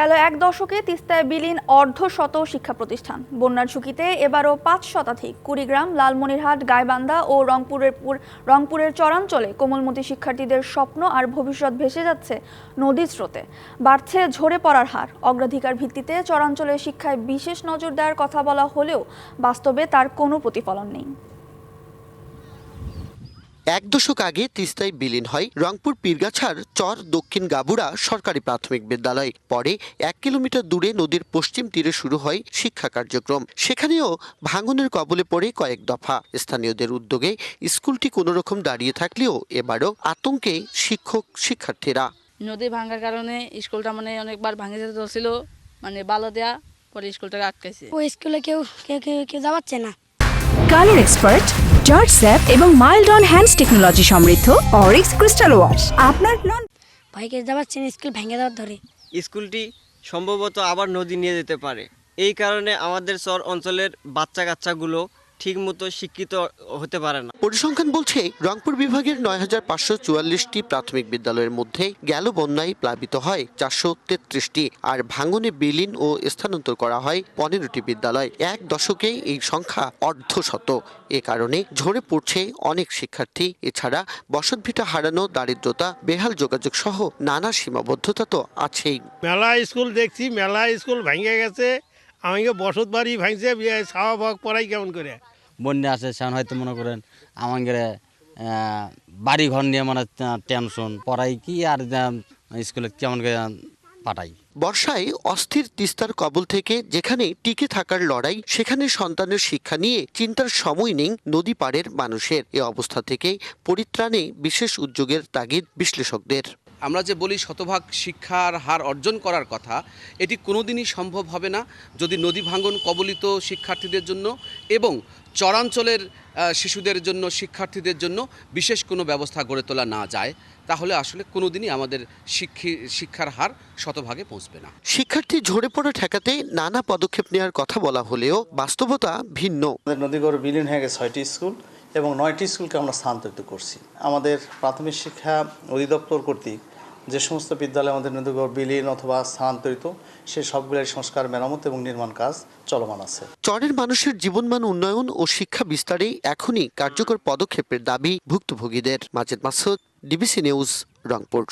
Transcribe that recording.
গেল এক দশকে তিস্তায় বিলীন অর্ধ শত শিক্ষা প্রতিষ্ঠান। বন্যার ঝুঁকিতে এবারও পাঁচ শতাধিক কুড়িগ্রাম, লালমনিরহাট, গাইবান্ধা ও রংপুরের রংপুরের চরাঞ্চলে কোমলমতি শিক্ষার্থীদের স্বপ্ন আর ভবিষ্যৎ ভেসে যাচ্ছে নদীর স্রোতে। বাড়ছে ঝরে পড়ার হার। অগ্রাধিকার ভিত্তিতে চরাঞ্চলের শিক্ষায় বিশেষ নজর দেওয়ার কথা বলা হলেও বাস্তবে তার কোনো প্রতিফলন নেই। এক দশক আগে তিস্তায় বিলীন হয় রংপুর পীরগাছার চর দক্ষিণ গাবুড়া সরকারি প্রাথমিক বিদ্যালয়। পরে এক কিলোমিটার দূরে নদীর পশ্চিম তীরে শুরু হয় শিক্ষা কার্যক্রম। সেখানেও ভাঙনের কবলে পড়ে কয়েক দফা। স্থানীয়দের উদ্যোগে স্কুলটি কোনো রকম দাঁড়িয়ে থাকলেও এবারও আতঙ্কে শিক্ষক শিক্ষার্থীরা। নদী ভাঙার কারণে স্কুলটা মানে অনেকবার ভাঙে যেতে চলছিল মানে বালো দেয়া পরে স্কুলটাকে আটকাইছে। ওই স্কুলে কেউ কেউ কেউ কেউ যাওয়াচ্ছে না। কালার এক্সপার্ট জর্জ স্যাপ এবং মাইল্ড অন হ্যান্ডস টেকনোলজি সমৃদ্ধ অরিক্স ক্রিস্টাল ওয়াশ। আপনার নন ভাইকে যাবার চেন স্কুল ভেঙে দেওয়ার ধরে। স্কুলটি সম্ভবত আবার নদী নিয়ে যেতে পারে। এই কারণে আমাদের সর অঞ্চলের বাচ্চা কাচ্চাগুলো ঠিকমতো শিক্ষিত হতে পারে না। পরিসংখ্যান বলছে রংপুর বিভাগের নয় হাজার পাঁচশো চুয়াল্লিশটি প্রাথমিক বিদ্যালয়ের মধ্যে গেল বন্যায় প্লাবিত হয় চারশো তেত্রিশটি আর ভাঙনে বিলীন ও স্থানান্তর করা হয় পনেরোটি বিদ্যালয়। এক দশকে এই সংখ্যা অর্ধশত। এ কারণে ঝরে পড়ছে অনেক শিক্ষার্থী। এছাড়া বসতভিটা হারানো দারিদ্রতা বেহাল যোগাযোগ সহ নানা সীমাবদ্ধতা তো আছেই। মেলা স্কুল দেখছি মেলা স্কুল ভেঙে গেছে। আমাকে বসত বাড়ি ভাঙছে শাহবাগ পড়াই কেমন করে? বন্যা আসে সেখানে হয়তো মনে করেন আমাদের বাড়ি ঘর নিয়ে মানে টেনশন পড়াই কি আর স্কুলে কেমন করে পাঠাই। বর্ষায় অস্থির তিস্তার কবল থেকে যেখানে টিকে থাকার লড়াই সেখানে সন্তানের শিক্ষা নিয়ে চিন্তার সময় নেই নদী পাড়ের মানুষের। এ অবস্থা থেকে পরিত্রাণে বিশেষ উদ্যোগের তাগিদ বিশ্লেষকদের। আমরা যে বলি শতভাগ শিক্ষার হার অর্জন করার কথা এটি কোনোদিনই সম্ভব হবে না যদি নদী ভাঙ্গন কবলিত শিক্ষার্থীদের জন্য এবং চরাঞ্চলের শিশুদের জন্য শিক্ষার্থীদের জন্য বিশেষ কোনো ব্যবস্থা গড়ে তোলা না যায় তাহলে আসলে কোনোদিনই আমাদের শিক্ষি শিক্ষার হার শতভাগে পৌঁছবে না। শিক্ষার্থী ঝরে পড়া ঠেকাতে নানা পদক্ষেপ নেওয়ার কথা বলা হলেও বাস্তবতা ভিন্ন। আমাদের নদীগড় বিলীন হয়ে গেছে ছয়টি স্কুল এবং নয়টি স্কুলকে আমরা স্থানান্তরিত করছি। আমাদের প্রাথমিক শিক্ষা অধিদপ্তর কর্তৃক যে সমস্ত বিদ্যালয় আমাদের নদীগড় বিলীন অথবা স্থানান্তরিত, সে সবগুলোর সংস্কার, মেরামত এবং নির্মাণ কাজ চলমান আছে। চরের মানুষের জীবনমান উন্নয়ন ও শিক্ষা বিস্তারে এখনই কার্যকর পদক্ষেপের দাবি ভুক্তভোগীদের। Majed Masud, DBC news, Rangpur.